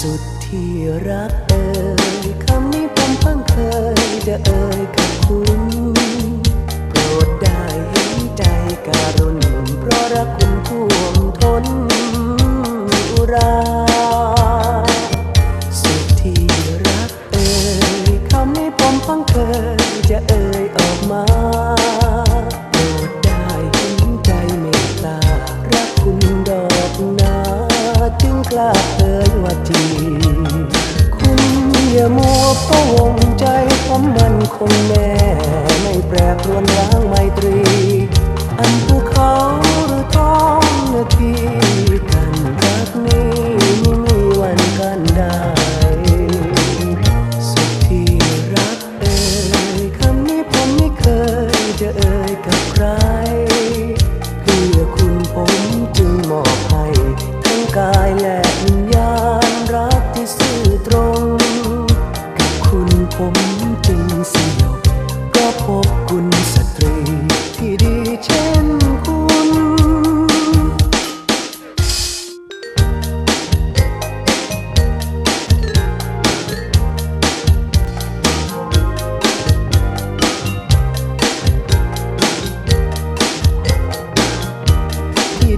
สุดที่รักเอ่ยคำนี้ผมเพิ่งเคยจะเอ่ยกับคุณโปรดได้เห็นใจการุณเพราะรักคุณท่วมท้นอุราสุดที่รักเอ่ยคำนี้ผมเพิ่งเคยจะเอ่ยออกมา ล้าเอ่ยว่าจี คุณอย่ามัวพะวงใจผมมันคงแน่ ไม่แปรปรวนร้างไมตรี อัน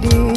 ที่ดีเช่น